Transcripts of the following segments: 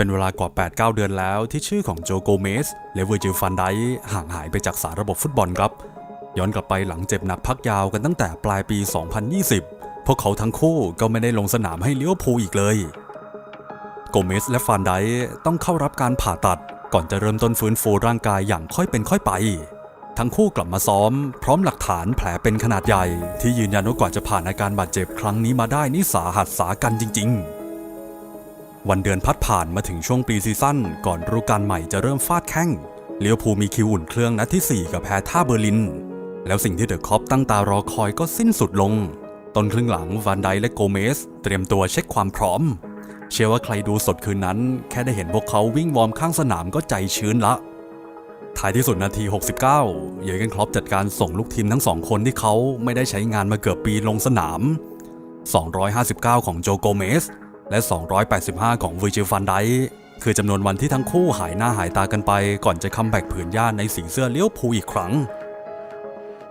เป็นเวลากว่า 8-9 เดือนแล้วที่ชื่อของโจโกเมสและเวอร์จิลฟันไดห่างหายไปจากสารระบบฟุตบอลครับ ย้อนกลับไปหลังเจ็บหนักพักยาวกันตั้งแต่ปลายปี 2020 พวกเขาทั้งคู่ก็ไม่ได้ลงสนามให้เลี้ยวภูอีกเลย โกเมสและฟานไดต้องเข้ารับการผ่าตัดก่อนจะเริ่มต้นฟื้นฟูร่างกายอย่างค่อยเป็นค่อยไป ทั้งคู่กลับมาซ้อม พร้อมหลักฐานแผลเป็นขนาดใหญ่ ที่ยืนยันว่ากว่าจะผ่านอาการบาดเจ็บครั้งนี้มาได้นี่สาหัสสากันจริง ๆ วันเดือนพัดผ่านมาถึงช่วงปีซีซั่นก่อนฤดูกาลใหม่จะเริ่มฟาดแข้งเลี้ยวภูมีคิวอุ่นเครื่องนัดที่ 4 กับแพ้ท่าเบอร์ลิน แล้วสิ่งที่เดอะคอปตั้งตารอคอยก็สิ้นสุดลง ต้นครึ่งหลังวานไดและโกเมส เตรียมตัวเช็คความพร้อม เชื่อว่าใครดูสดคืนนั้น แค่ได้เห็นพวกเขาวิ่งวอร์มข้างสนามก็ใจชื้นละ ท้ายที่สุดนาที 69 เยอร์เกนคลอปจัดการส่งลูกทีมทั้งสองคนที่เขาไม่ได้ใช้งานมาเกือบปีลงสนาม 259 ของโจโกเมส และ 285 ของวิจิฟันไดคือจำนวนวันที่ทั้งคู่หายหน้าหายตากันไป ก่อนจะคัมแบ็กผืนย่าในสีเสื้อเลี้ยวภูอีกครั้ง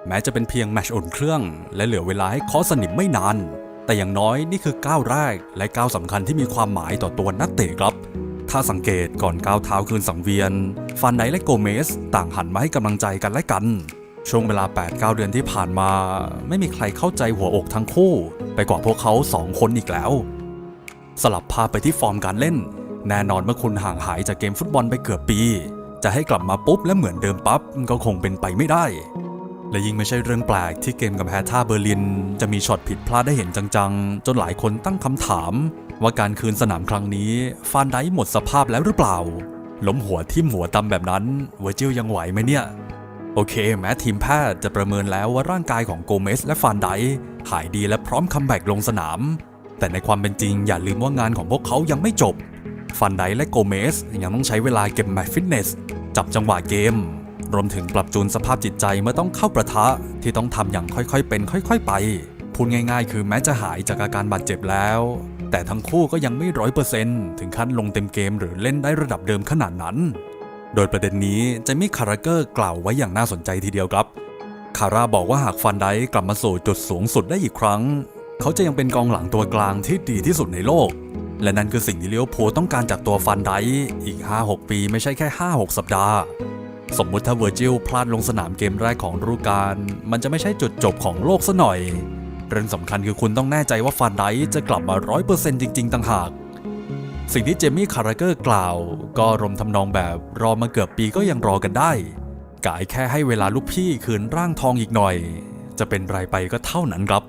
แม้จะเป็นเพียงแมตช์อุ่นเครื่อง และเหลือเวลาให้คอสนิมไม่นาน แต่อย่างน้อยนี่คือก้าวแรก และก้าวสำคัญที่มีความหมายต่อตัวนักเตะครับ ถ้าสังเกตก่อนก้าวเท้าคืนสังเวียน ฟันไดและโกเมส ต่างหันมาให้กำลังใจกันและกัน ช่วงเวลา 8-9 เดือนที่ผ่านมา ไม่มีใครเข้าใจหัวอกทั้งคู่ ไปกว่าพวกเขาสองคนอีกแล้ว สลับภาไปที่ฟอร์มการเล่น แน่นอนเมื่อคุณห่างหายจากเกมฟุตบอลไปเกือบปี จะให้กลับมาปุ๊บและเหมือนเดิมปั๊บก็คงเป็นไปไม่ได้ และยิ่งไม่ใช่เรื่องแปลกที่เกมกับแฮท่าเบอร์ลิน จะมีช็อตผิดพลาดได้เห็นจังๆ จนหลายคนตั้งคำถาม ว่าการคืนสนามครั้งนี้ฟานไดหมดสภาพแล้วหรือเปล่า ล้มหัวทิ่มหัวตำแบบนั้นเวอร์จิลยังไหวไหมเนี่ยโอเค แม้ทีมแพทย์จะประเมินแล้วว่าร่างกายของโกเมสและฟานไดหายดีและพร้อมคัมแบ็กลงสนาม แต่ในความเป็นจริงอย่าลืมว่างานของพวกเขายังไม่จบ ฟันไดและโกเมสยังต้องใช้เวลาเก็บแมตช์ฟิตเนส จับจังหวะเกม รวมถึงปรับจูนสภาพจิตใจเมื่อต้องเข้าประทะที่ต้องทำอย่างค่อยๆ เป็นค่อย ๆ ไป พูดง่าย ๆ คือแม้จะหายจากอาการบาดเจ็บแล้ว แต่ทั้งคู่ก็ยังไม่ร้อยเปอร์เซนต์ถึงขั้นลงเต็มเกมหรือเล่นได้ระดับเดิมขนาดนั้น โดยประเด็นนี้จะมีคาราเกอร์กล่าวไว้อย่างน่าสนใจทีเดียวครับคาร่าบอกว่าหากฟันไดกลับมาสู่จุดสูงสุดได้อีกครั้ง เขาจะยังเป็นกองหลังตัวกลางที่ดีที่สุดในโลก และนั่นคือสิ่งที่เลี้ยวภูต้องการจากตัวฟันไดอีก 5-6 ปีไม่ใช่แค่ 5-6 สัปดาห์ สมมุติถ้าเวอร์จิลพลาดลงสนามเกมแรกของฤดูกาลมันจะไม่ใช่จุดจบของโลกซะหน่อย เรื่องสำคัญคือคุณต้องแน่ใจว่าฟันไดจะกลับมา 100%จริง ๆ ต่างหากสิ่งที่เจมี่คาราเกอร์กล่าว ก็รมทำนองแบบรอมาเกือบปีก็ยังรอกันได้กายแค่ให้เวลาลูกพี่คืนร่างทองอีกหน่อย จะเป็นไรไปก็เท่านั้นครับ